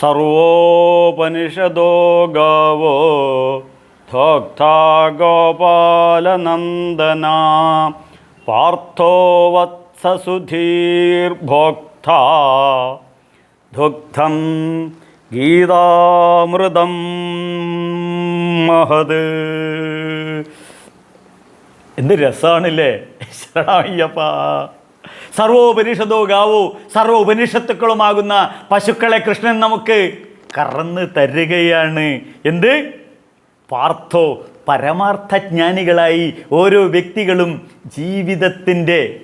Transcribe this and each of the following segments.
സർവോപനിഷദോ ഗാവോ ധോക്താ ഗോപാലനന്ദന പാർത്ഥോ വത്സസുധീർഭോക്ത ദുഗ്ധം ഗീതാമൃതം മഹത്. എന്ത് രസമാണില്ലേ ശരണയ്യപ്പ സർവോപനിഷത്തോ ഗാവോ സർവ ഉപനിഷത്തുക്കളുമാകുന്ന പശുക്കളെ കൃഷ്ണൻ നമുക്ക് കറന്ന് തരികയാണ്. എന്ത്? പാർത്ഥോ പരമാർത്ഥജ്ഞാനികളായി ഓരോ വ്യക്തികളും ജീവിതത്തിന്റെ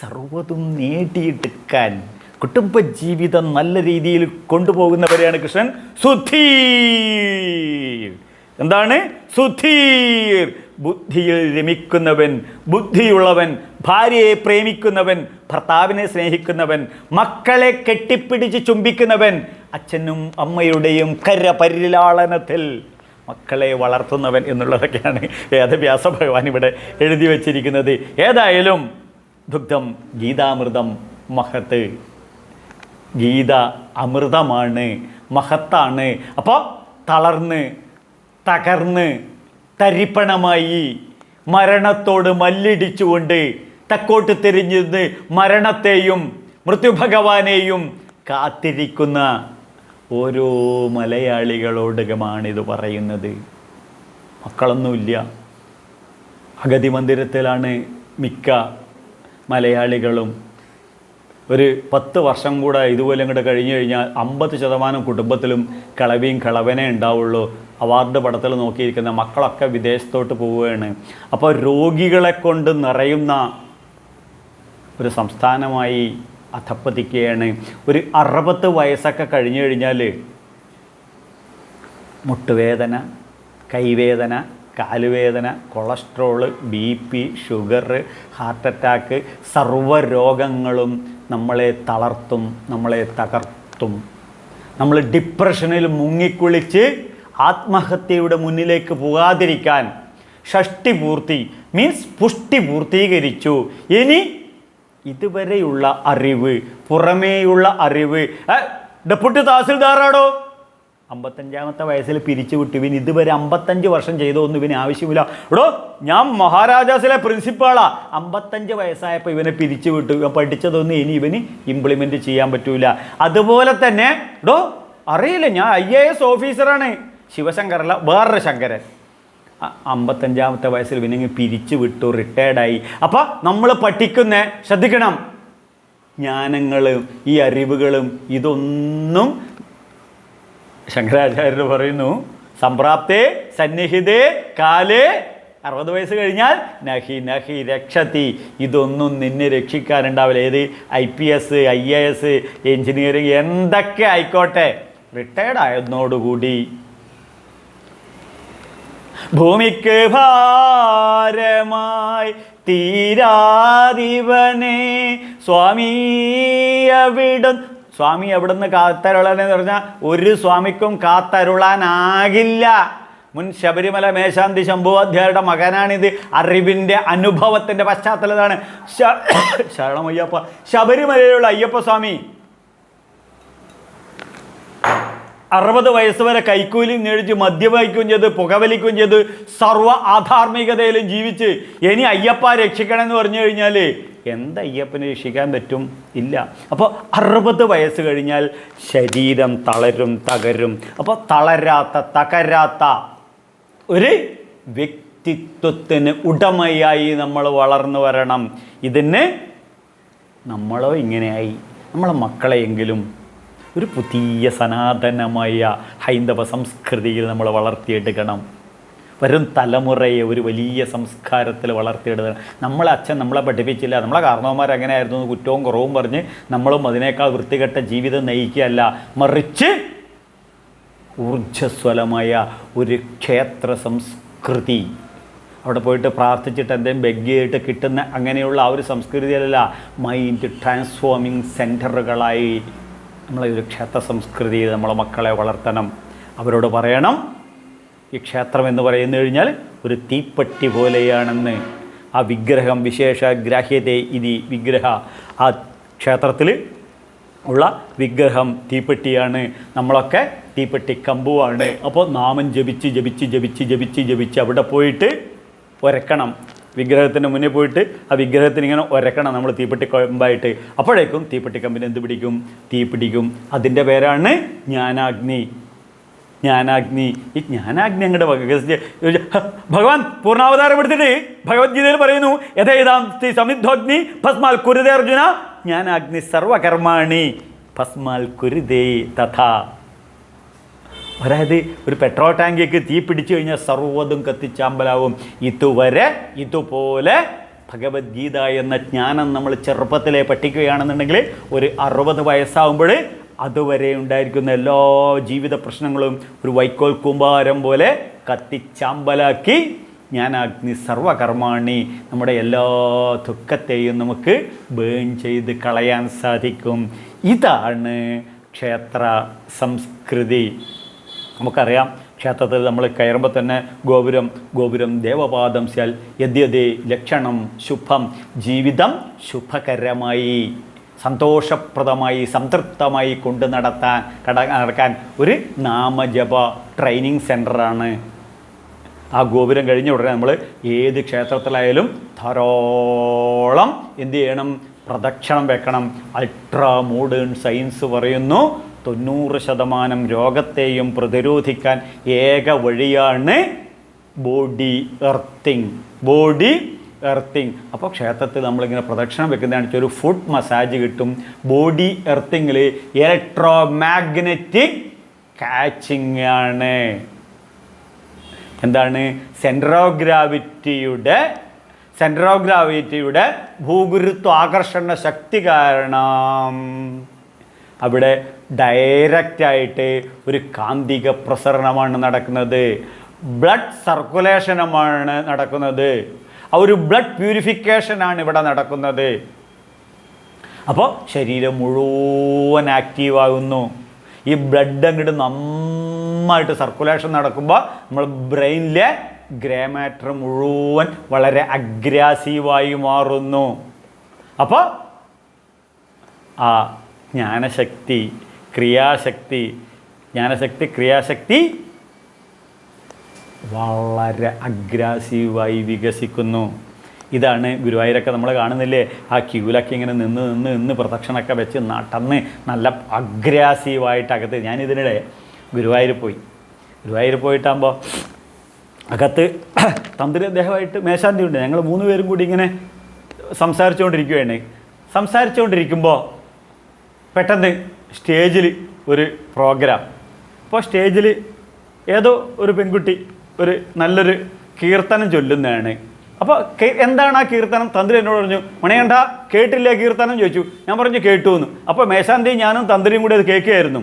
സർവതും നേടിയെടുക്കാൻ കുടുംബജീവിതം നല്ല രീതിയിൽ കൊണ്ടുപോകുന്നവരെയാണ് കൃഷ്ണൻ. സുധീർ. എന്താണ്? സുധീർ. ബുദ്ധിയിൽ രമിക്കുന്നവൻ ബുദ്ധിയുള്ളവൻ ഭാര്യയെ പ്രേമിക്കുന്നവൻ ഭർത്താവിനെ സ്നേഹിക്കുന്നവൻ മക്കളെ കെട്ടിപ്പിടിച്ച് ചുംബിക്കുന്നവൻ അച്ഛനും അമ്മയുടെയും കരപരിലാളനത്തിൽ മക്കളെ വളർത്തുന്നവൻ എന്നുള്ളതൊക്കെയാണ് വേദവ്യാസ ഭഗവാൻ ഇവിടെ എഴുതി വച്ചിരിക്കുന്നത്. ഏതായാലും ദുഗ്ധം ഗീതാമൃതം മഹത്ത്. ഗീത അമൃതമാണ് മഹത്താണ്. അപ്പോൾ തളർന്ന് തകർന്ന് തരിപ്പണമായി മരണത്തോട് മല്ലിടിച്ചുകൊണ്ട് തെക്കോട്ട് തിരിഞ്ഞിരുന്ന് മരണത്തെയും മൃത്യുഭഗവാനെയും കാത്തിരിക്കുന്ന ഓരോ മലയാളികളോടുകമാണിത് പറയുന്നത്. മക്കളൊന്നുമില്ല. അഗതി മന്ദിരത്തിലാണ് മിക്ക മലയാളികളും. ഒരു പത്ത് വർഷം കൂടെ ഇതുപോലെ ഇങ്ങോട്ട് കഴിഞ്ഞു കഴിഞ്ഞാൽ അമ്പത് ശതമാനം കുടുംബത്തിലും കളവിയും കളവനേ ഉണ്ടാവുള്ളൂ. അവാർഡ് പടത്തിൽ നോക്കിയിരിക്കുന്ന മക്കളൊക്കെ വിദേശത്തോട്ട് പോവുകയാണ്. അപ്പോൾ രോഗികളെ കൊണ്ട് നിറയുന്ന ഒരു സംസ്ഥാനമായി അധപ്പതിക്കുകയാണ്. ഒരു അറുപത്ത് വയസ്സൊക്കെ കഴിഞ്ഞു കഴിഞ്ഞാൽ മുട്ടുവേദന കൈവേദന കാലുവേദന cholesterol B P sugar heart attack സർവരോഗങ്ങളും നമ്മളെ തളർത്തും നമ്മളെ തകർത്തും. നമ്മൾ ഡിപ്രഷനിൽ മുങ്ങിക്കുളിച്ച് ആത്മഹത്യയുടെ മുന്നിലേക്ക് പോകാതിരിക്കാൻ ഷഷ്ടി പൂർത്തി മീൻസ് പുഷ്ടി പൂർത്തീകരിച്ചു. ഇനി ഇതുവരെയുള്ള അറിവ് പുറമേയുള്ള അറിവ്. ഡെപ്യൂട്ടി തഹസിൽദാറാടോ? അമ്പത്തഞ്ചാമത്തെ വയസ്സിൽ പിരിച്ചു വിട്ടു ഇവൻ ഇതുവരെ അമ്പത്തഞ്ച് വർഷം ചെയ്തോന്നും ഇവന് ആവശ്യമില്ല. എടോ ഞാൻ മഹാരാജാസിലെ പ്രിൻസിപ്പാളാ. അമ്പത്തഞ്ച് വയസ്സായപ്പോൾ ഇവനെ പിരിച്ചു വിട്ടു പഠിച്ചതൊന്നും ഇനി ഇവന് ഇംപ്ലിമെന്റ് ചെയ്യാൻ പറ്റൂല. അതുപോലെ തന്നെ എടോ അറിയില്ല ഞാൻ ഐ എ എസ് ഓഫീസറാണ്. ശിവശങ്കറല്ല വേറൊരു ശങ്കരൻ. അമ്പത്തഞ്ചാമത്തെ വയസ്സിൽ വിനങ്ങ് പിരിച്ചു വിട്ടു റിട്ടയർഡായി അപ്പോൾ നമ്മൾ പഠിക്കുന്ന ശ്രദ്ധിക്കണം. ജ്ഞാനങ്ങളും ഈ അറിവുകളും ഇതൊന്നും ശങ്കരാചാര്യർ പറയുന്നു സംപ്രാപ്തേ സന്നിഹിതേ കാലേ. അറുപത് വയസ്സ് കഴിഞ്ഞാൽ നഹി നഹി രക്ഷത്തി ഇതൊന്നും നിന്നെ രക്ഷിക്കാനുണ്ടാവില്ല. ഏത്? I P S I A S engineering എന്തൊക്കെ ആയിക്കോട്ടെ. റിട്ടയർഡ് ആയതിനോടുകൂടി ഭൂമിക്ക് ഭാരമായി തീരാതിവനെ സ്വാമി അവിടം സ്വാമി അവിടുന്ന് കാത്തരുളനെന്ന് പറഞ്ഞാൽ ഒരു സ്വാമിക്കും കാത്തരുളാനാകില്ല. മുൻ ശബരിമല മേശാന്തി ശംഭുവാധ്യായുടെ മകനാണിത്. അറിവിന്റെ അനുഭവത്തിന്റെ പശ്ചാത്തലതാണ് ശരണമയ്യപ്പ. ശബരിമലയിലുള്ള അയ്യപ്പ സ്വാമി അറുപത് വയസ്സ് വരെ കൈക്കൂലി നേടിച്ച് മദ്യപിക്കുകയും ചെയ്ത് പുകവലിക്കുകയും ചെയ്ത് സർവ ആധാർമികതയിലും ജീവിച്ച് ഇനി അയ്യപ്പ രക്ഷിക്കണം എന്ന് പറഞ്ഞു കഴിഞ്ഞാൽ എന്ത് അയ്യപ്പനെ രക്ഷിക്കാൻ പറ്റും? ഇല്ല. അപ്പോൾ അറുപത് വയസ്സ് കഴിഞ്ഞാൽ ശരീരം തളരും തകരും. അപ്പോൾ തളരാത്ത തകരാത്ത ഒരു വ്യക്തിത്വത്തിന് ഉടമയായി നമ്മൾ വളർന്നു വരണം. ഇതിന് നമ്മളോ ഇങ്ങനെയായി. നമ്മളെ മക്കളെയെങ്കിലും ഒരു പുതിയ സനാതനമായ ഹൈന്ദവ സംസ്കൃതിയിൽ നമ്മൾ വളർത്തിയെടുക്കണം. വരും തലമുറയെ ഒരു വലിയ സംസ്കാരത്തിൽ വളർത്തിയെടുക്കണം. നമ്മളെ അച്ഛൻ നമ്മളെ പഠിപ്പിച്ചില്ല. നമ്മളെ കാരണവന്മാർ എങ്ങനെയായിരുന്നു കുറ്റവും കുറവും പറഞ്ഞ് നമ്മളും അതിനേക്കാൾ വൃത്തികെട്ട ജീവിതം നയിക്കുകയല്ല. മറിച്ച് ഊർജസ്വലമായ ഒരു ക്ഷേത്ര സംസ്കൃതി. അവിടെ പോയിട്ട് പ്രാർത്ഥിച്ചിട്ട് എന്തെങ്കിലും ബെഗ്ഗിയായിട്ട് കിട്ടുന്ന അങ്ങനെയുള്ള ആ ഒരു സംസ്കൃതിയല്ല. മൈൻഡ് ട്രാൻസ്ഫോമിങ് സെന്ററുകളായി നമ്മളെ ഒരു ക്ഷേത്ര സംസ്കൃതി നമ്മളെ മക്കളെ വളർത്തണം. അവരോട് പറയണം. ഈ ക്ഷേത്രം എന്ന് പറയുന്നു കഴിഞ്ഞാൽ ഒരു തീപ്പെട്ടി പോലെയാണെന്ന്. ആ വിഗ്രഹം വിശേഷ ഗ്രാഹ്യത്തെ ഇതി വിഗ്രഹ. ആ ക്ഷേത്രത്തിൽ ഉള്ള വിഗ്രഹം തീപ്പെട്ടിയാണ്. നമ്മളൊക്കെ തീപ്പെട്ടി കമ്പുവാണ്. അപ്പോൾ നാമം ജപിച്ച് ജപിച്ച് ജപിച്ച് ജപിച്ച് ജപിച്ച് അവിടെ പോയിട്ട് ഒരക്കണം. വിഗ്രഹത്തിന്റെ മുന്നിൽ പോയിട്ട് ആ വിഗ്രഹത്തിന് ഇങ്ങനെ ഒരക്കണം നമ്മൾ തീപ്പെട്ടി കൊമ്പായിട്ട്. അപ്പോഴേക്കും തീപ്പെട്ടി കമ്പിന് എന്ത് പിടിക്കും? തീ പിടിക്കും. അതിന്റെ പേരാണ് ജ്ഞാനാഗ്നി. ജ്ഞാനാഗ്നി. ഈ ജ്ഞാനാഗ്നി അങ്ങോട്ട് ഭഗവാൻ പൂർണാവതാരം എടുത്തിട്ട് ഭഗവത്ഗീതയിൽ പറയുന്നു യഥേതാം സ്ത്രീ സമിദ്ധോഗ്നി ഭസ്മാൽ കുരുതേ അർജുന ജ്ഞാനാഗ്നി സർവകർമാണി ഭസ്മാൽ കുരുതേ തഥാ. അതായത് ഒരു പെട്രോൾ ടാങ്കിക്ക് തീ പിടിച്ചു കഴിഞ്ഞാൽ സർവതും കത്തിച്ചാമ്പലാവും. ഇതുവരെ ഇതുപോലെ ഭഗവത്ഗീത എന്ന ജ്ഞാനം നമ്മൾ ചെറുപ്പത്തിലെ പഠിക്കുകയാണെന്നുണ്ടെങ്കിൽ ഒരു അറുപത് വയസ്സാകുമ്പോൾ അതുവരെ ഉണ്ടായിരിക്കുന്ന എല്ലാ ജീവിത പ്രശ്നങ്ങളും ഒരു വൈക്കോൽ കുമ്പാരം പോലെ കത്തിച്ചാമ്പലാക്കി ഞാൻ അഗ്നി സർവകർമാണി. നമ്മുടെ എല്ലാ ദുഃഖത്തെയും നമുക്ക് ബേൺ ചെയ്ത് കളയാൻ സാധിക്കും. ഇതാണ് ക്ഷേത്ര സംസ്കൃതി. നമുക്കറിയാം ക്ഷേത്രത്തിൽ നമ്മൾ കയറുമ്പോൾ തന്നെ ഗോപുരം ഗോപുരം ദേവപാദം സ്യാൽ യദ്യതേ ലക്ഷണം ശുഭം ജീവിതം ശുഭകരമായി സന്തോഷപ്രദമായി സംതൃപ്തമായി കൊണ്ട് നടത്താൻ കട നടക്കാൻ ഒരു നാമജപ ട്രെയിനിങ് സെന്ററാണ് ആ ഗോപുരം കഴിഞ്ഞ ഉടനെ നമ്മൾ ഏത് ക്ഷേത്രത്തിലായാലും ധാരോളം എന്ത് ചെയ്യണം? പ്രദക്ഷിണം വെക്കണം. അൾട്രാ മോഡേൺ സയൻസ് പറയുന്നു. തൊണ്ണൂറ് ശതമാനം രോഗത്തെയും പ്രതിരോധിക്കാൻ ഏക വഴിയാണ് ബോഡി എർത്തിങ്. Body earthing. അപ്പോൾ ക്ഷേത്രത്തിൽ നമ്മളിങ്ങനെ പ്രദക്ഷിണം വെക്കുന്നതാണ്. ഒരു ഫുഡ് മസാജ് കിട്ടും. ബോഡി എർത്തിങ്ങിൽ ഇലക്ട്രോ മാഗ്നറ്റിക് കാച്ചിങ് ആണ്. എന്താണ്? സെൻട്രോ ഗ്രാവിറ്റിയുടെ സെൻട്രോ ഗ്രാവിറ്റിയുടെ ഭൂഗുരുത്വ ആകർഷണ ശക്തി കാരണം അവിടെ ഡയറക്റ്റായിട്ട് ഒരു കാന്തിക പ്രസരണമാണ് നടക്കുന്നത്. ബ്ലഡ് സർക്കുലേഷനുമാണ് നടക്കുന്നത്. ആ ഒരു ബ്ലഡ് പ്യൂരിഫിക്കേഷനാണ് ഇവിടെ നടക്കുന്നത്. അപ്പോൾ ശരീരം മുഴുവൻ ആക്റ്റീവാകുന്നു. ഈ ബ്ലഡ് അങ്ങോട്ട് നന്നായിട്ട് സർക്കുലേഷൻ നടക്കുമ്പോൾ നമ്മൾ ബ്രെയിനിലെ ഗ്രേ മാറ്റർ മുഴുവൻ വളരെ അഗ്രാസീവായി മാറുന്നു. അപ്പോൾ ആ ജ്ഞാനശക്തി ക്രിയാശക്തി ജ്ഞാനശക്തി ക്രിയാശക്തി വളരെ അഗ്രാസീവായി വികസിക്കുന്നു. ഇതാണ് ഗുരുവായൂരൊക്കെ നമ്മൾ കാണുന്നില്ലേ? ആ ക്യൂലൊക്കെ ഇങ്ങനെ നിന്ന് നിന്ന് നിന്ന് പ്രദക്ഷിണമൊക്കെ വെച്ച് നടന്ന് നല്ല അഗ്രാസീവായിട്ട് അകത്ത് ഞാനിതിനിടെ ഗുരുവായൂർ പോയി. ഗുരുവായൂർ പോയിട്ടാകുമ്പോൾ അകത്ത് തന്ത്രി അദ്ദേഹമായിട്ട് മേശാന്തി ഉണ്ട്. ഞങ്ങൾ മൂന്ന് പേരും കൂടി ഇങ്ങനെ സംസാരിച്ചുകൊണ്ടിരിക്കുകയാണ് സംസാരിച്ചുകൊണ്ടിരിക്കുമ്പോൾ പെട്ടെന്ന് സ്റ്റേജിൽ ഒരു പ്രോഗ്രാം. അപ്പോൾ സ്റ്റേജിൽ ഏതോ ഒരു പെൺകുട്ടി ഒരു നല്ലൊരു കീർത്തനം ചൊല്ലുന്നതാണ്. അപ്പോൾ എന്താണ് ആ കീർത്തനം? തന്ത്രി എന്നോട് പറഞ്ഞു മണിയണ്ട കേട്ടില്ല കീർത്തനം? ചോദിച്ചു. ഞാൻ പറഞ്ഞു കേട്ടു എന്ന് അപ്പോൾ മേശാന്തി ഞാനും തന്ത്രിയും കൂടി അത് കേൾക്കുകയായിരുന്നു.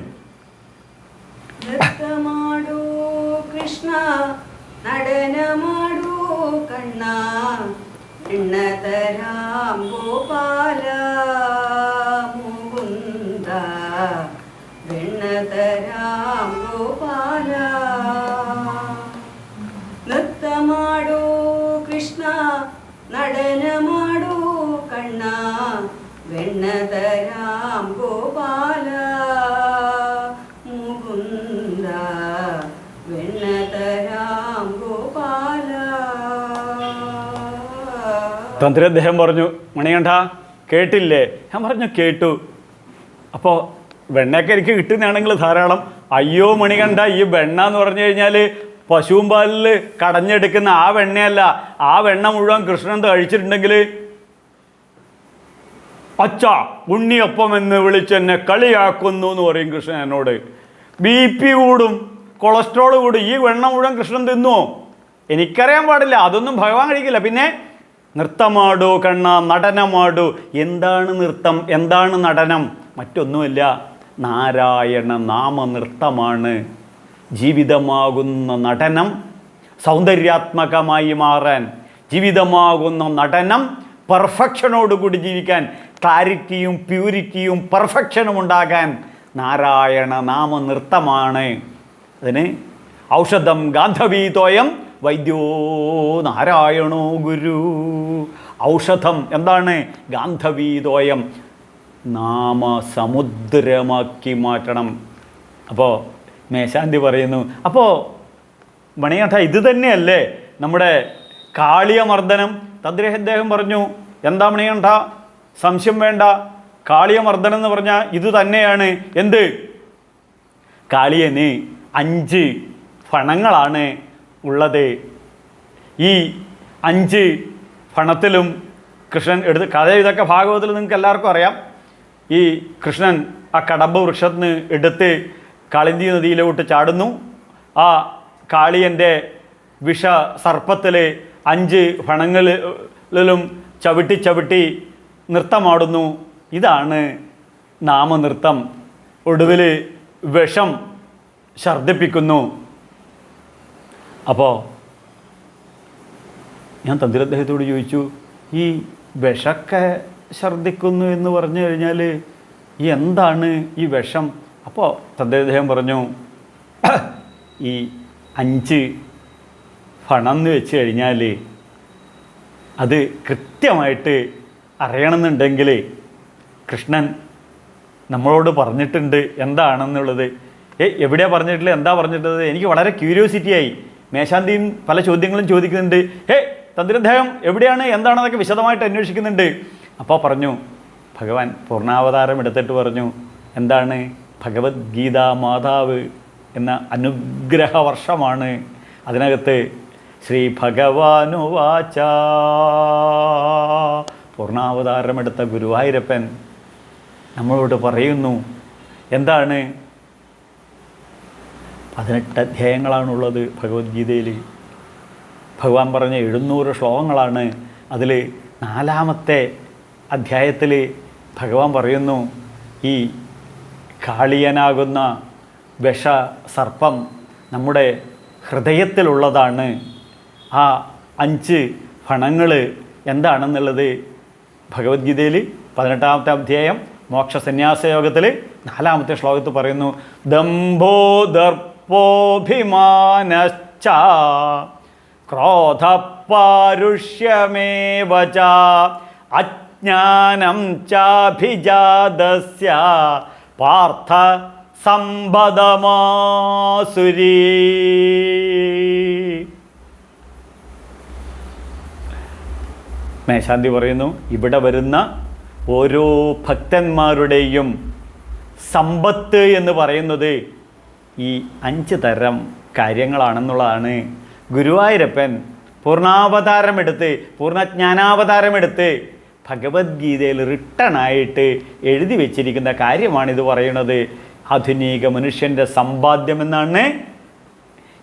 കൃഷ്ണ നടനമാടൂ കണ്ണ ഗോപാല. വെണ്ണതരാം ഗോപാല നൃത്തമാടൂ കൃഷ്ണ നടന മാടൂ കണ്ണ വെണ്ണതരാം ഗോപാല മുകുന്ദ വെണ്ണതരാം ഗോപാല തന്ത്രി അദ്ദേഹം പറഞ്ഞു മണികണ്ഠ കേട്ടില്ലേ? ഞാൻ പറഞ്ഞു കേട്ടു. അപ്പോൾ വെണ്ണയൊക്കെ എനിക്ക് കിട്ടുന്നതാണെങ്കിൽ ധാരാളം. അയ്യോ മണികണ്ട ഈ വെണ്ണ എന്ന് പറഞ്ഞു കഴിഞ്ഞാൽ പശുവും പാലിൽ കടഞ്ഞെടുക്കുന്ന ആ വെണ്ണയല്ല. ആ വെണ്ണ മുഴുവൻ കൃഷ്ണൻ കഴിച്ചിട്ടുണ്ടെങ്കിൽ അച്ഛ ഉണ്ണിയപ്പം എന്ന് വിളിച്ചെന്നെ കളിയാക്കുന്നു എന്ന് പറയും കൃഷ്ണൻ എന്നോട്. ബി പി കൂടും കൊളസ്ട്രോൾ കൂടും. ഈ വെണ്ണ മുഴുവൻ കൃഷ്ണൻ തിന്നുമോ എനിക്കറിയാൻ പാടില്ല. അതൊന്നും ഭഗവാൻ കഴിക്കില്ല. പിന്നെ നൃത്തമാടൂ കണ്ണ നടനമാടൂ? എന്താണ് നൃത്തം? എന്താണ് നടനം? മറ്റൊന്നുമില്ല. നാരായണ നാമനൃത്തമാണ് ജീവിതമാകുന്ന നടനം സൗന്ദര്യാത്മകമായി മാറാൻ ജീവിതമാകുന്ന നടനം പെർഫെക്ഷനോടുകൂടി ജീവിക്കാൻ ക്ലാരിറ്റിയും പ്യൂരിറ്റിയും പെർഫെക്ഷനും ഉണ്ടാകാൻ നാരായണ നാമനൃത്തമാണ് അതിന് ഔഷധം ഗാന്ധവീതോയം വൈദ്യോ നാരായണോ ഗുരു. ഔഷധം എന്താണ്? ഗാന്ധവീതോയം. നാമ സമുദ്രമാക്കി മാറ്റണം. അപ്പോൾ മേശാന്തി പറയുന്നു അപ്പോൾ മണികണ്ഠ ഇത് തന്നെയല്ലേ നമ്മുടെ കാളിയമർദ്ദനം? തദ്ദേഹം അദ്ദേഹം പറഞ്ഞു എന്താ മണികണ്ഠ? സംശയം വേണ്ട. കാളിയമർദ്ദനം എന്ന് പറഞ്ഞാൽ ഇത് തന്നെയാണ്. എന്ത്? കാളിയന് അഞ്ച് ഫണങ്ങളാണ് ഉള്ളത്. ഈ അഞ്ച് ഫണത്തിലും കൃഷ്ണൻ എടുത്ത് കഥ ഇതൊക്കെ ഭാഗവതത്തിൽ നിങ്ങൾക്ക് എല്ലാവർക്കും അറിയാം. ഈ കൃഷ്ണൻ ആ കടമ്പ് വൃക്ഷത്തിന് എടുത്ത് കാളിന്തി നദിയിലോട്ട് ചാടുന്നു. ആ കാളിയന്റെ വിഷ സർപ്പത്തിലെ അഞ്ച് ഫണങ്ങളിലും ചവിട്ടി ചവിട്ടി നൃത്തമാടുന്നു. ഇതാണ് നാമനൃത്തം. ഒടുവിൽ വിഷം ഛർദ്ദിപ്പിക്കുന്നു. അപ്പോൾ ഞാൻ തന്ത്രദ്ദേഹത്തോട് ചോദിച്ചു ഈ വിഷക്കെ ഛർദ്ദിക്കുന്നു എന്ന് പറഞ്ഞു കഴിഞ്ഞാൽ എന്താണ് ഈ വിഷം? അപ്പോൾ തദ്ദേഹം പറഞ്ഞു ഈ അഞ്ച് ഫണം എന്ന് വെച്ച് കഴിഞ്ഞാൽ അത് കൃത്യമായിട്ട് അറിയണമെന്നുണ്ടെങ്കിൽ കൃഷ്ണൻ നമ്മളോട് പറഞ്ഞിട്ടുണ്ട് എന്താണെന്നുള്ളത്. ഏ എവിടെയാണ് പറഞ്ഞിട്ടുള്ളത്? എന്താ പറഞ്ഞിട്ടുള്ളത്? എനിക്ക് വളരെ ക്യൂരിയോസിറ്റി ആയി. മേശാന്തിയും പല ചോദ്യങ്ങളും ചോദിക്കുന്നുണ്ട്. ഏ തന്ത്രദ്ദേഹം എവിടെയാണ്? എന്താണെന്നൊക്കെ വിശദമായിട്ട് അന്വേഷിക്കുന്നുണ്ട്. അപ്പോൾ പറഞ്ഞു ഭഗവാൻ പൂർണാവതാരം എടുത്തിട്ട് പറഞ്ഞു എന്താണ്? ഭഗവത്ഗീത മാതാവ് എന്ന അനുഗ്രഹ വർഷമാണ് അതിനകത്ത് ശ്രീ ഭഗവാനുവാച പൂർണാവതാരമെടുത്ത ഗുരുവായൂരപ്പൻ നമ്മളോട് പറയുന്നു എന്താണ്? പതിനെട്ട് അധ്യായങ്ങളാണുള്ളത് ഭഗവത്ഗീതയിൽ ഭഗവാൻ പറഞ്ഞ എഴുന്നൂറ് ശ്ലോകങ്ങളാണ്. അതിൽ നാലാമത്തെ അധ്യായത്തിൽ ഭഗവാൻ പറയുന്നു ഈ കാളിയനാകുന്ന വിഷ സർപ്പം നമ്മുടെ ഹൃദയത്തിലുള്ളതാണ്. ആ അഞ്ച് ഫണങ്ങൾ എന്താണെന്നുള്ളത് ഭഗവത്ഗീതയിൽ പതിനെട്ടാമത്തെ അധ്യായം മോക്ഷ സന്യാസയോഗത്തിൽ നാലാമത്തെ ശ്ലോകത്തിൽ പറയുന്നു ദംഭോ ദർപ്പോഭിമാനശ്ച ക്രോധപാരുഷ്യമേവ ച അജ്ഞാനം ചാഭിജാതസ്യ പാർത്ഥ സമ്പദമാസുരീ. മേശാന്തി പറയുന്നു ഇവിടെ വരുന്ന ഓരോ ഭക്തന്മാരുടെയും സമ്പത്ത് എന്ന് പറയുന്നത് ഈ അഞ്ച് തരം കാര്യങ്ങളാണെന്നുള്ളതാണ്. ഗുരുവായൂരപ്പൻ പൂർണാവതാരമെടുത്ത് പൂർണജ്ഞാനാവതാരമെടുത്ത് ഭഗവത്ഗീതയിൽ റിട്ടണായിട്ട് എഴുതി വെച്ചിരിക്കുന്ന കാര്യമാണിത് പറയുന്നത്. ആധുനിക മനുഷ്യന്റെ സമ്പാദ്യമെന്നാണ്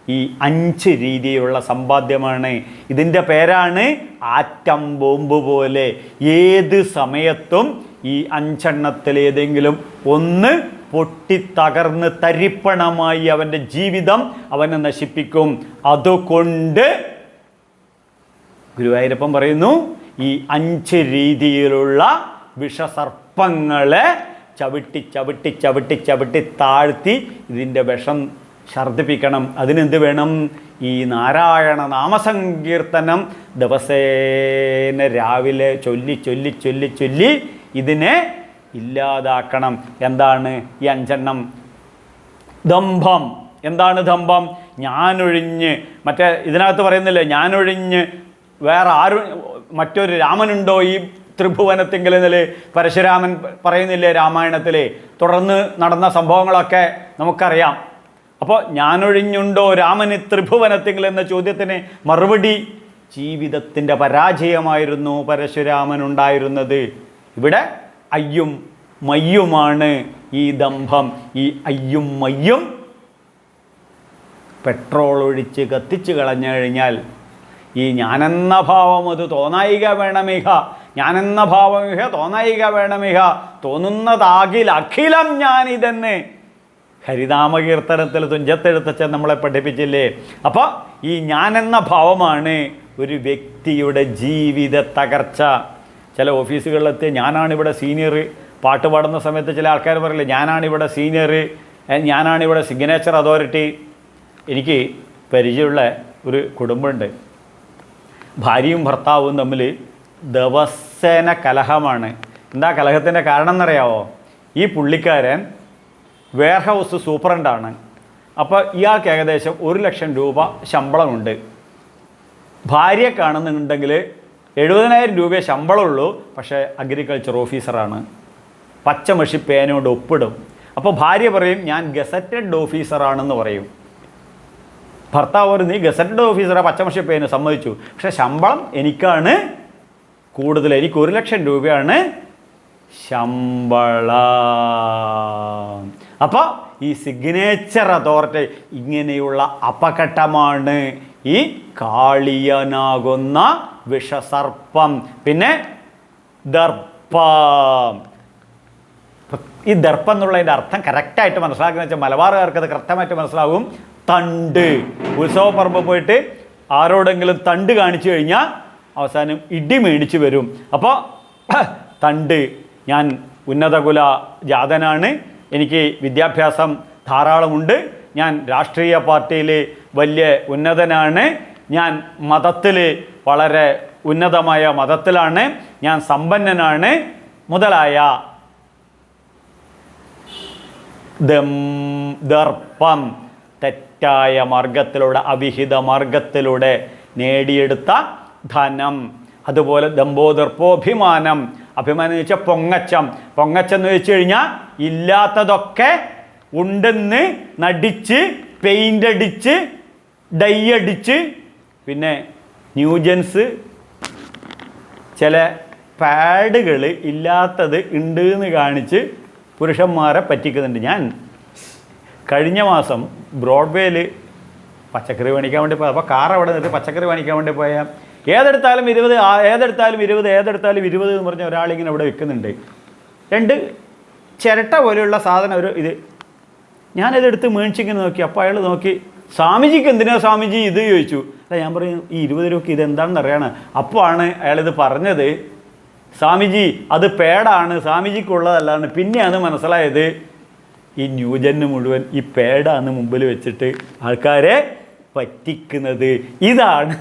ഈ അഞ്ച് രീതിയിലുള്ള സമ്പാദ്യമാണ്. ഇതിന്റെ പേരാണ് ആറ്റം ബോംബ് പോലെ. ഏത് സമയത്തും ഈ അഞ്ചെണ്ണത്തിലേതെങ്കിലും ഒന്ന് പൊട്ടിത്തകർന്ന് തരിപ്പണമായി അവന്റെ ജീവിതം അവനെ നശിപ്പിക്കും. അതുകൊണ്ട് ഗുരുവായൂരപ്പൻ പറയുന്നു ഈ അഞ്ച് രീതിയിലുള്ള വിഷസർപ്പങ്ങളെ ചവിട്ടി ചവിട്ടി ചവിട്ടി ചവിട്ടി താഴ്ത്തി ഇതിന്റെ വിഷം ഛർദ്ദിപ്പിക്കണം. അതിനെന്ത് വേണം? ഈ നാരായണ നാമസങ്കീർത്തനം ദിവസേന രാവിലെ ചൊല്ലി ചൊല്ലി ചൊല്ലി ചൊല്ലി ഇതിനെ ഇല്ലാതാക്കണം. എന്താണ് ഈ അഞ്ചെണ്ണം? ദമ്പം എന്താണ് ദമ്പം ഞാനൊഴിഞ്ഞ് മറ്റേ ഇതിനകത്ത് പറയുന്നില്ലേ? ഞാനൊഴിഞ്ഞ് വേറെ ആരും മറ്റൊരു രാമനുണ്ടോ ഈ ത്രിഭുവനത്തിങ്കിൽ എന്നതിൽ പരശുരാമൻ പറയുന്നില്ലേ രാമായണത്തിലെ? തുടർന്ന് നടന്ന സംഭവങ്ങളൊക്കെ നമുക്കറിയാം. അപ്പോൾ ഞാനൊഴിഞ്ഞുണ്ടോ രാമന് ത്രിഭുവനത്തിങ്കിൽ എന്ന ചോദ്യത്തിന് മറുപടി? ജീവിതത്തിന്റെ പരാജയമായിരുന്നു പരശുരാമൻ ഉണ്ടായിരുന്നത് ഇവിടെ അയ്യും മയ്യുമാണ് ഈ ദമ്പം ഈ അയ്യും മയ്യും പെട്രോൾ ഒഴിച്ച് കത്തിച്ചു കളഞ്ഞു കഴിഞ്ഞാൽ ഈ ഞാനെന്ന ഭാവം അത് തോന്നായിക വേണമിഹ. ഞാനെന്ന ഭാവം ഇഹ തോന്നായിക വേണമിഹ. തോന്നുന്നതാകിൽ അഖിലം ഞാനിതെന്ന്. ഹരിനാമകീർത്തനത്തിൽ തുഞ്ചത്തെഴുത്തച്ഛൻ നമ്മളെ പഠിപ്പിച്ചില്ലേ? അപ്പോൾ ഈ ഞാനെന്ന ഭാവമാണ് ഒരു വ്യക്തിയുടെ ജീവിത തകർച്ച. ചില ഓഫീസുകളിലെത്തി ഞാനാണിവിടെ സീനിയർ പാട്ട് പാടുന്ന സമയത്ത് ചില ആൾക്കാർ പറയില്ലേ ഞാനാണിവിടെ സീനിയർ ഞാനാണിവിടെ സിഗ്നേച്ചർ അതോറിറ്റി. എനിക്ക് പരിചയമുള്ള ഒരു കുടുംബമുണ്ട്. ഭാര്യയും ഭർത്താവും തമ്മിൽ ദിവസേന കലഹമാണ്. എന്താ കലഹത്തിന്റെ കാരണം എന്നറിയാവോ ഈ പുള്ളിക്കാരൻ വെയർ ഹൗസ് സൂപ്രണ്ടാണ് അപ്പോൾ ഇയാൾക്ക് ഏകദേശം ഒരു ലക്ഷം രൂപ ശമ്പളമുണ്ട്. ഭാര്യ കാണുന്നുണ്ടെങ്കിൽ എഴുപതിനായിരം രൂപയെ ശമ്പളമുള്ളൂ പക്ഷേ അഗ്രികൾച്ചർ ഓഫീസറാണ് പച്ചമഷി പേനോട് ഒപ്പിടും. അപ്പോൾ ഭാര്യ പറയും ഞാൻ ഗസറ്റഡ് ഓഫീസറാണെന്ന് പറയും. ഭർത്താവ് ഒരു നീ ഗസറ്റഡ് ഓഫീസറെ പച്ചമഷി പേന് സമ്മതിച്ചു. പക്ഷേ ശമ്പളം എനിക്കാണ് കൂടുതൽ എനിക്ക് ഒരു ലക്ഷം രൂപയാണ് ശമ്പളം. അപ്പോൾ ഈ സിഗ്നേച്ചർ അതോറിറ്റി ഇങ്ങനെയുള്ള അപകടമാണ് ഈ കാളിയനാകുന്ന വിഷസർപ്പം. പിന്നെ ദർപ്പം. ഈ ദർപ്പം എന്നുള്ളതിന്റെ അർത്ഥം കറക്റ്റായിട്ട് മനസ്സിലാക്കുന്ന വെച്ചാൽ മലബാറുകാർക്ക് അത് കൃത്യമായിട്ട് മനസ്സിലാവും. തണ്ട്. ഉത്സവപ്പറമ്പ് പോയിട്ട് ആരോടെങ്കിലും തണ്ട് കാണിച്ചു കഴിഞ്ഞാൽ അവസാനം ഇടി മേടിച്ച് വരും. അപ്പോൾ തണ്ട്. ഞാൻ ഉന്നതകുല ജാതനാണ്. എനിക്ക് വിദ്യാഭ്യാസം ധാരാളമുണ്ട്. ഞാൻ രാഷ്ട്രീയ പാർട്ടിയിൽ വലിയ ഉന്നതനാണ്. ഞാൻ മതത്തിൽ വളരെ ഉന്നതമായ മതത്തിലാണ്. ഞാൻ സമ്പന്നനാണ്. മുതലായ ദം ദർപ്പം. തെറ്റായ മാർഗത്തിലൂടെ അവിഹിത മാർഗത്തിലൂടെ നേടിയെടുത്ത ധനം. അതുപോലെ ദമ്പോദർപ്പോഭിമാനം അഭിമാനം എന്ന് വെച്ചാൽ പൊങ്ങച്ചം. പൊങ്ങച്ചം എന്ന് വെച്ച് കഴിഞ്ഞാൽ ഇല്ലാത്തതൊക്കെ ഉണ്ടെന്ന് നടിച്ച് പെയിന്റ് അടിച്ച് ഡൈ അടിച്ച് പിന്നെ ന്യൂജൻസ് ചില പാഡുകൾ ഇല്ലാത്തത് ഉണ്ട് എന്ന് കാണിച്ച് പുരുഷന്മാരെ പറ്റിക്കുന്നുണ്ട് ഞാൻ. കഴിഞ്ഞ മാസം ബ്രോഡ്വേയിൽ പച്ചക്കറി വാങ്ങിക്കാൻ വേണ്ടി പോയത് അപ്പോൾ കാർ അവിടെ നിന്നിട്ട് പച്ചക്കറി വാങ്ങിക്കാൻ വേണ്ടി പോയ ഏതെടുത്താലും ഇരുപത് ഏതെടുത്താലും ഇരുപത് ഏതെടുത്താലും ഇരുപത് എന്ന് പറഞ്ഞ ഒരാളിങ്ങനെ അവിടെ വിൽക്കുന്നുണ്ട്. രണ്ട് ചിരട്ട പോലെയുള്ള സാധനം ഒരു ഇത്. ഞാനിതെടുത്ത് മേടിച്ചിങ്ങനെ നോക്കി. അപ്പോൾ അയാൾ നോക്കി സ്വാമിജിക്ക് എന്തിനാ സ്വാമിജി ഇത്? ചോദിച്ചു. അല്ല ഞാൻ പറയും ഈ ഇരുപത് രൂപയ്ക്ക് ഇത് എന്താണെന്ന് അറിയണം അപ്പോൾ ആണ് അയാളിത് പറഞ്ഞത് സ്വാമിജി അത് പേടാണ് സ്വാമിജിക്കുള്ളതല്ലാണ് പിന്നെയാണ് മനസ്സിലായത് ഈ ന്യൂജന് മുഴുവൻ ഈ പേടാണ് മുമ്പിൽ വെച്ചിട്ട് ആൾക്കാരെ പറ്റിക്കുന്നത്. ഇതാണ്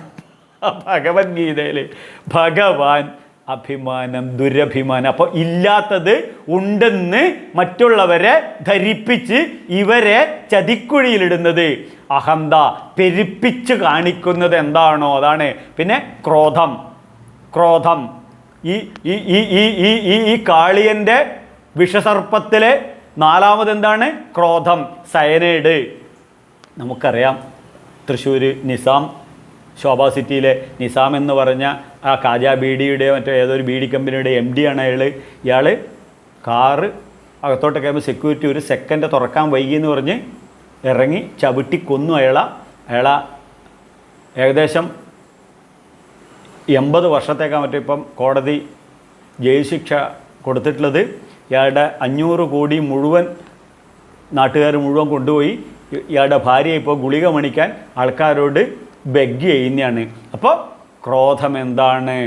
ഭഗവത്ഗീതയിൽ ഭഗവാൻ അഭിമാനം ദുരഭിമാനം. അപ്പോൾ ഇല്ലാത്തത് ഉണ്ടെന്ന് മറ്റുള്ളവരെ ധരിപ്പിച്ച് ഇവരെ ചതിക്കുഴിയിലിടുന്നത്. അഹന്ത പെരുപ്പിച്ച് കാണിക്കുന്നത് എന്താണോ അതാണ്. പിന്നെ ക്രോധം. ക്രോധം. ഈ ഈ ഈ ഈ ഈ കാളിയന്റെ വിഷസർപ്പത്തിലെ നാലാമത് എന്താണ് ക്രോധം സയനേഡ്. നമുക്കറിയാം തൃശ്ശൂർ നിസാം ശോഭ സിറ്റിയിലെ നിസാം എന്ന് പറഞ്ഞ ആ കാജ ബീഡിയുടെ മറ്റോ ഏതൊരു ബീഡി കമ്പനിയുടെ എം ഡി ആണ് അയാൾ ഇയാൾ കാറ് അകത്തോട്ട് കയറുമ്പോൾ സെക്യൂരിറ്റി ഒരു സെക്കൻഡ് തുറക്കാൻ വൈകി എന്ന് പറഞ്ഞ് ഇറങ്ങി ചവിട്ടി കൊന്നു അയാളാ. അയാളാ ഏകദേശം എൺപത് വർഷത്തേക്കാണ് മറ്റേ ഇപ്പം കോടതി ജയിൽ ശിക്ഷ കൊടുത്തിട്ടുള്ളത്. ഇയാളുടെ അഞ്ഞൂറ് കോടി മുഴുവൻ നാട്ടുകാർ മുഴുവൻ കൊണ്ടുപോയി. ഇയാളുടെ ഭാര്യ ഇപ്പോൾ ഗുളിക മണിക്കാൻ ആൾക്കാരോട് ബെഗ് ചെയ്യുന്നതാണ് അപ്പോൾ ക്രോധം എന്താണ്?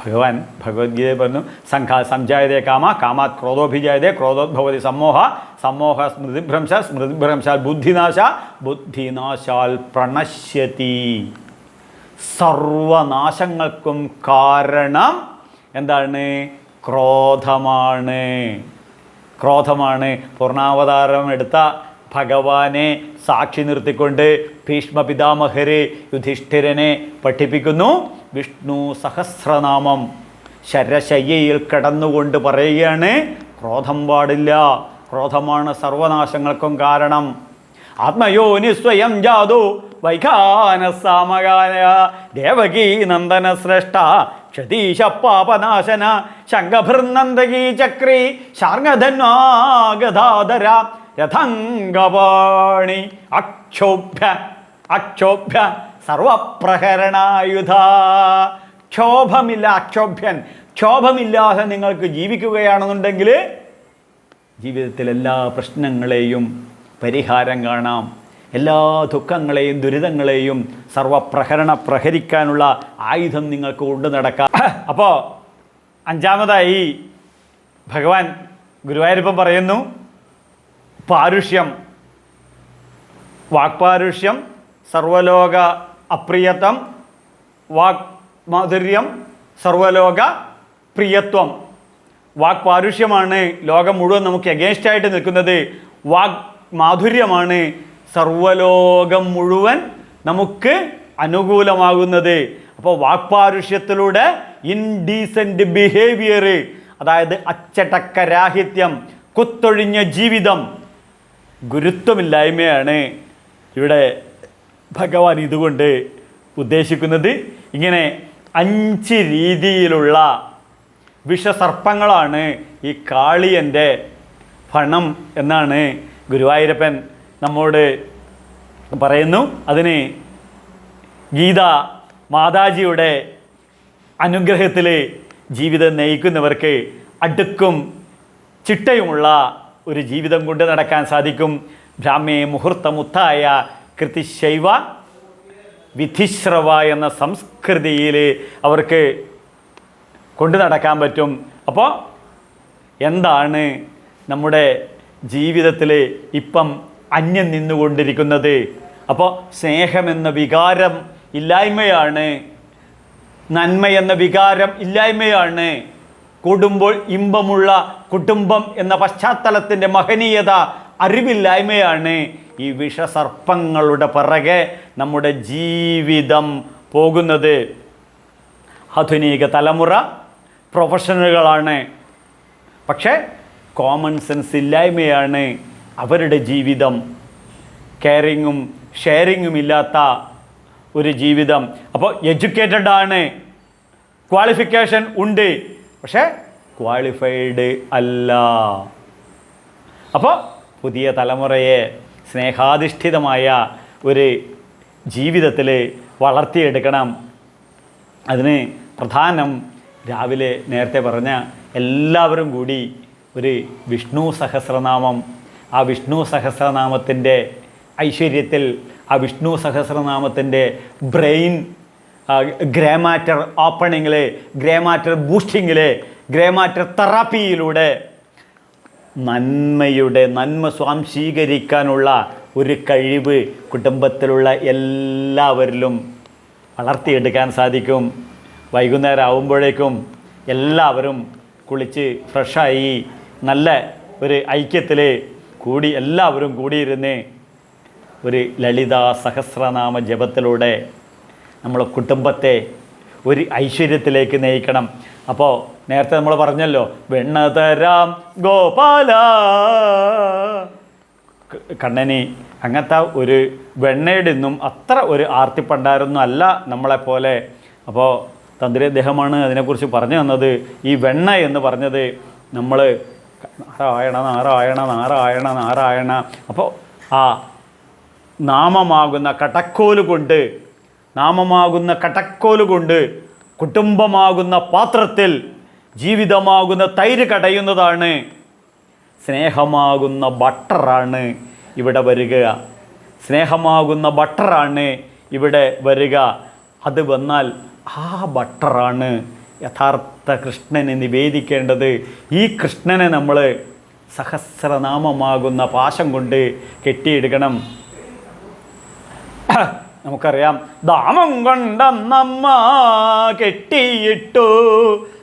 ഭഗവാൻ ഭഗവത്ഗീത പറഞ്ഞു സംഘാ സംജായതേ കാമ കാമാത് ക്രോധോഭിജായതേ ക്രോധോദ്ഭവതി സമ്മോഹ സമ്മോഹ സ്മൃതിഭ്രംശ സ്മൃതിഭ്രംശാൽ ബുദ്ധിനാശ ബുദ്ധിനാശാൽ പ്രണശ്യതി. സർവനാശങ്ങൾക്കും കാരണം എന്താണ്? ക്രോധമാണ്. ക്രോധമാണ്. പൂർണാവതാരം എടുത്ത ഭഗവാനെ സാക്ഷി നിർത്തിക്കൊണ്ട് ഭീഷ്മ പിതാമഹരെ യുധിഷ്ഠിരനെ പഠിപ്പിക്കുന്നു. വിഷ്ണു സഹസ്രനാമം ശരശയ്യയിൽ കിടന്നുകൊണ്ട് പറയുകയാണ് ക്രോധം പാടില്ല. ക്രോധമാണ് സർവനാശങ്ങൾക്കും കാരണം. ആത്മയോനി സ്വയം ജാതു വൈഖാനസാമകാന ദേവകീ നന്ദന ശ്രേഷ്ഠ ക്ഷതീശ പാപനാശന ശംഖഭൃനന്ദകീ ചക്രി ശാർഗധന്വാഗധാധര രഥംഗവാണി അക്ഷോഭ്യ അക്ഷോഭ്യ സർവപ്രഹരണായുധ. ക്ഷോഭമില്ല അക്ഷോഭ്യൻ ക്ഷോഭമില്ലാതെ നിങ്ങൾക്ക് ജീവിക്കുകയാണെന്നുണ്ടെങ്കിൽ ജീവിതത്തിലെല്ലാ പ്രശ്നങ്ങളെയും പരിഹാരം കാണാം. എല്ലാ ദുഃഖങ്ങളെയും ദുരിതങ്ങളെയും സർവപ്രഹരണ പ്രഹരിക്കാനുള്ള ആയുധം നിങ്ങൾക്ക് കൊണ്ടു നടക്കാം. അപ്പോൾ അഞ്ചാമതായി ഭഗവാൻ ഗുരുവായൂരപ്പം പറയുന്നു പാരുഷ്യം വാക്പാരുഷ്യം സർവലോക അപ്രിയത്വം വാക് മാധുര്യം സർവലോക പ്രിയത്വം. വാക് പാരുഷ്യമാണ് ലോകം മുഴുവൻ നമുക്ക് അഗേൻസ്റ്റായിട്ട് നിൽക്കുന്നത്. വാക് മാധുര്യമാണ് സർവലോകം മുഴുവൻ നമുക്ക് അനുകൂലമാകുന്നത്. അപ്പോൾ വാക്പാരുഷ്യത്തിലൂടെ ഇൻഡീസെന്റ് ബിഹേവിയർ അതായത് അച്ചടക്കരാഹിത്യം കുത്തൊഴിഞ്ഞ ജീവിതം ഗുരുത്വമില്ലായ്മയാണ് ഇവിടെ ഭഗവാൻ ഇതുകൊണ്ട് ഉദ്ദേശിക്കുന്നത്. ഇങ്ങനെ അഞ്ച് രീതിയിലുള്ള വിഷസർപ്പങ്ങളാണ് ഈ കാളിയന്റെ ഫണം എന്നാണ് ഗുരുവായൂരപ്പൻ നമ്മോട് പറയുന്നു. അതിന് ഗീത മാതാജിയുടെ അനുഗ്രഹത്തിൽ ജീവിതം നയിക്കുന്നവർക്ക് അടുക്കും ചിട്ടയുമുള്ള ഒരു ജീവിതം കൊണ്ട് നടക്കാൻ സാധിക്കും. ബ്രാഹ്മേ മുഹൂർത്തമുത്തായ കൃതിശൈവ വിധിശ്രവ എന്ന സംസ്കൃതിയിൽ അവർക്ക് കൊണ്ടു നടക്കാൻ പറ്റും. അപ്പോൾ എന്താണ് നമ്മുടെ ജീവിതത്തിൽ ഇപ്പം അന്യം നിന്നുകൊണ്ടിരിക്കുന്നത്. അപ്പോൾ സ്നേഹമെന്ന വികാരം ഇല്ലായ്മയാണ്. നന്മ എന്ന വികാരം ഇല്ലായ്മയാണ്. കൂടുമ്പോൾ ഇമ്പമുള്ള കുടുംബം എന്ന പശ്ചാത്തലത്തിന്റെ മഹനീയത അറിവില്ലായ്മയാണ്. ഈ വിഷസർപ്പങ്ങളുടെ പിറകെ നമ്മുടെ ജീവിതം പോകുന്നത്. ആധുനിക തലമുറ പ്രൊഫഷണലുകളാണ്. പക്ഷേ കോമൺ സെൻസ് ഇല്ലായ്മയാണ്. അവരുടെ ജീവിതം കെയറിങ്ങും ഷെയറിങ്ങും ഇല്ലാത്ത ഒരു ജീവിതം. അപ്പോൾ എഡ്യൂക്കേറ്റഡ് ആണ്. ക്വാളിഫിക്കേഷൻ ഉണ്ട്. പക്ഷേ ക്വാളിഫൈഡ് അല്ല. അപ്പോൾ പുതിയ തലമുറയെ സ്നേഹാധിഷ്ഠിതമായ ഒരു ജീവിതത്തിൽ വളർത്തിയെടുക്കണം. അതിന് പ്രധാനം രാവിലെ നേരത്തെ പറഞ്ഞ എല്ലാവരും കൂടി ഒരു വിഷ്ണു സഹസ്രനാമം ആ വിഷ്ണു സഹസ്രനാമത്തിന്റെ ഐശ്വര്യത്തിൽ ആ വിഷ്ണു സഹസ്രനാമത്തിന്റെ ബ്രെയിൻ ഗ്രേമാറ്റർ ഓപ്പണിങ്ങിൽ ഗ്രേമാറ്റർ ബൂസ്റ്റിങ്ങിൽ ഗ്രേമാറ്റർ തെറാപ്പിയിലൂടെ നന്മയുടെ നന്മ സ്വാംശീകരിക്കാനുള്ള ഒരു കഴിവ് കുടുംബത്തിലുള്ള എല്ലാവരിലും വളർത്തിയെടുക്കാൻ സാധിക്കും. വൈകുന്നേരം ആവുമ്പോഴേക്കും എല്ലാവരും കുളിച്ച് ഫ്രഷായി നല്ല ഒരു ഐക്യത്തിൽ കൂടി എല്ലാവരും കൂടിയിരുന്ന് ഒരു ലളിത സഹസ്രനാമ ജപത്തിലൂടെ നമ്മളെ കുടുംബത്തെ ഒരു ഐശ്വര്യത്തിലേക്ക് നയിക്കണം. അപ്പോൾ നേരത്തെ നമ്മൾ പറഞ്ഞല്ലോ വെണ്ണ തരാം ഗോപാല. കണ്ണനി അങ്ങനത്തെ ഒരു വെണ്ണയുടെ ഒന്നും അത്ര ഒരു ആർത്തിപ്പണ്ടാരൊന്നും അല്ല നമ്മളെപ്പോലെ അപ്പോൾ തന്ത്രി അദ്ദേഹമാണ് അതിനെക്കുറിച്ച് പറഞ്ഞു തന്നത്. ഈ വെണ്ണ എന്ന് പറഞ്ഞത് നമ്മൾ നാരായണ നാരായണ നാരായണ നാരായണ. അപ്പോൾ ആ നാമമാകുന്ന കടക്കോൽ കൊണ്ട് നാമമാകുന്ന കടക്കോൽ കൊണ്ട് കുടുംബമാകുന്ന പാത്രത്തിൽ ജീവിതമാകുന്ന തൈര് കടയുന്നതാണ്. സ്നേഹമാകുന്ന ബട്ടറാണ് ഇവിടെ വരിക. സ്നേഹമാകുന്ന ബട്ടറാണ് ഇവിടെ വരിക. അത് വന്നാൽ ആ ബട്ടറാണ്. യഥാർത്ഥ കൃഷ്ണനെ നിവേദിക്കേണ്ടത് ഈ കൃഷ്ണനെ നമ്മൾ സഹസ്രനാമമാകുന്ന പാശം കൊണ്ട് കെട്ടിയെടുക്കണം. നമുക്കറിയാം ദാമം കൊണ്ടെന്നമ്മ കെട്ടിയിട്ടു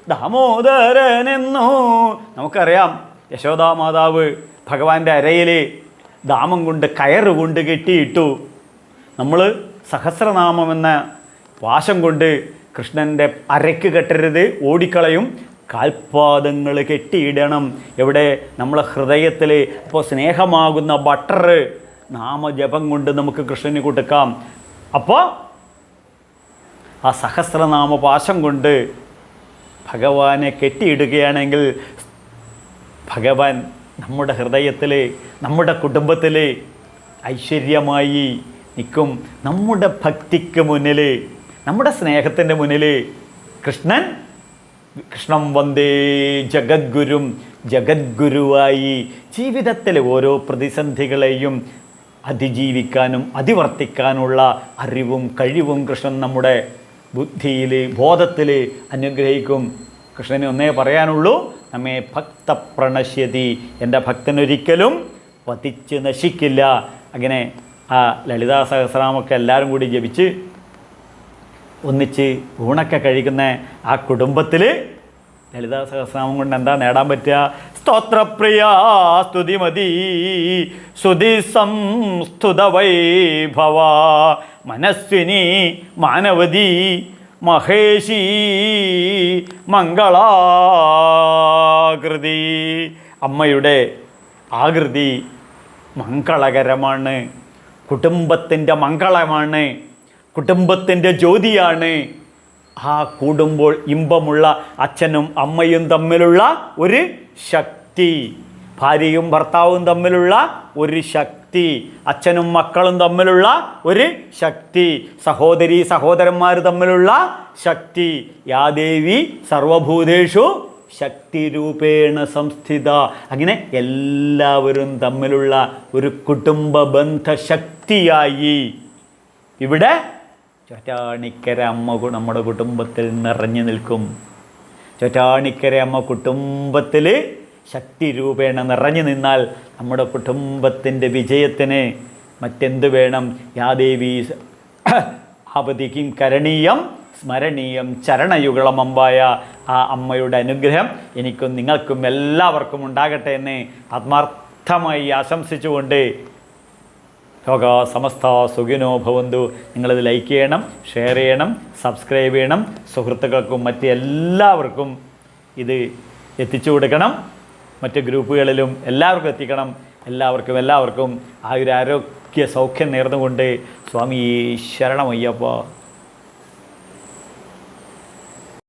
ദാമോദരനെന്നു. നമുക്കറിയാം യശോദാ മാതാവ് ഭഗവാന്റെ അരയിൽ ദാമം കൊണ്ട് കയറ് കൊണ്ട് കെട്ടിയിട്ടു. നമ്മൾ സഹസ്രനാമം എന്ന വാശം കൊണ്ട് കൃഷ്ണന്റെ അരയ്ക്ക് കെട്ടരുത് ഓടിക്കളയും കാൽപാദങ്ങൾ കെട്ടിയിടണം. എവിടെ നമ്മളെ ഹൃദയത്തിൽ ഇപ്പോൾ സ്നേഹമാകുന്ന ബട്ടർ നാമജപം കൊണ്ട് നമുക്ക് കൃഷ്ണന് കൊടുക്കാം. അപ്പോൾ ആ സഹസ്രനാമ പാശം കൊണ്ട് ഭഗവാനെ കെട്ടിയിടുകയാണെങ്കിൽ ഭഗവാൻ നമ്മുടെ ഹൃദയത്തിൽ നമ്മുടെ കുടുംബത്തിൽ ഐശ്വര്യമായി നിൽക്കും. നമ്മുടെ ഭക്തിക്ക് മുന്നിൽ നമ്മുടെ സ്നേഹത്തിന്റെ മുന്നിൽ കൃഷ്ണൻ കൃഷ്ണം വന്ദേ ജഗദ്ഗുരും ജഗദ്ഗുരുവായി ജീവിതത്തിലെ ഓരോ പ്രതിസന്ധികളെയും അതിജീവിക്കാനും അതിവർത്തിക്കാനുള്ള അറിവും കഴിവും കൃഷ്ണൻ നമ്മുടെ ബുദ്ധിയിൽ ബോധത്തിൽ അനുഗ്രഹിക്കും. കൃഷ്ണന് ഒന്നേ പറയാനുള്ളൂ നമ്മെ ഭക്ത പ്രണശ്യതി എന്റെ ഭക്തനൊരിക്കലും പതിച്ച് നശിക്കില്ല. അങ്ങനെ ആ ലളിതാ സഹസ്രാമൊക്കെ എല്ലാവരും കൂടി ജപിച്ച് ഒന്നിച്ച് ഊണൊക്കെ കഴിക്കുന്ന ആ കുടുംബത്തിൽ ലളിതാ സഹസ്രനാമം കൊണ്ട് എന്താ നേടാൻ പറ്റുക? സ്തോത്രപ്രിയ സ്തുതിമതി സ്തുതി സംസ്തുത വൈഭവ മനസ്വിനി മാനവതി മഹേഷി മംഗളാകൃതി. അമ്മയുടെ ആകൃതി മംഗളകരമാണ് കുടുംബത്തിന്റെ മംഗളമാണ്. കുടുംബത്തിന്റെ ജ്യോതിയാണ്. ആ കൂടുമ്പോൾ ഇമ്പമുള്ള അച്ഛനും അമ്മയും തമ്മിലുള്ള ഒരു ശക്തി. ഭാര്യയും ഭർത്താവും തമ്മിലുള്ള ഒരു ശക്തി. അച്ഛനും മക്കളും തമ്മിലുള്ള ഒരു ശക്തി. സഹോദരി സഹോദരന്മാർ തമ്മിലുള്ള ശക്തി. യാദേവി സർവഭൂതേഷു ശക്തിരൂപേണ സംസ്ഥിത. അങ്ങനെ എല്ലാവരും തമ്മിലുള്ള ഒരു കുടുംബ ബന്ധ ശക്തിയായി ഇവിടെ ചൊറ്റാണിക്കര അമ്മ നമ്മുടെ കുടുംബത്തിൽ നിറഞ്ഞു നിൽക്കും. ചൊറ്റാണിക്കര അമ്മ കുടുംബത്തിൽ ശക്തി രൂപേണ നിറഞ്ഞു നിന്നാൽ നമ്മുടെ കുടുംബത്തിന്റെ വിജയത്തിന് മറ്റെന്ത് വേണം? യാദേവി ആപതിക്കും കരണീയം സ്മരണീയം ചരണയുഗളമമ്പായ ആ അമ്മയുടെ അനുഗ്രഹം എനിക്കും നിങ്ങൾക്കും എല്ലാവർക്കും ഉണ്ടാകട്ടെ എന്ന് ആത്മാർത്ഥമായി ആശംസിച്ചുകൊണ്ട് ലോക സമസ്ത സുഖിനോ ഭവന്തു. നിങ്ങളിത് ലൈക്ക് ചെയ്യണം ഷെയർ ചെയ്യണം സബ്സ്ക്രൈബ് ചെയ്യണം. സുഹൃത്തുക്കൾക്കും മറ്റ് എല്ലാവർക്കും ഇത് എത്തിച്ചു കൊടുക്കണം. മറ്റ് ഗ്രൂപ്പുകളിലും എല്ലാവർക്കും എത്തിക്കണം. എല്ലാവർക്കും എല്ലാവർക്കും ആ ഒരു ആരോഗ്യ സൗഖ്യം നേർന്നുകൊണ്ട് സ്വാമി ശരണമയ്യപ്പ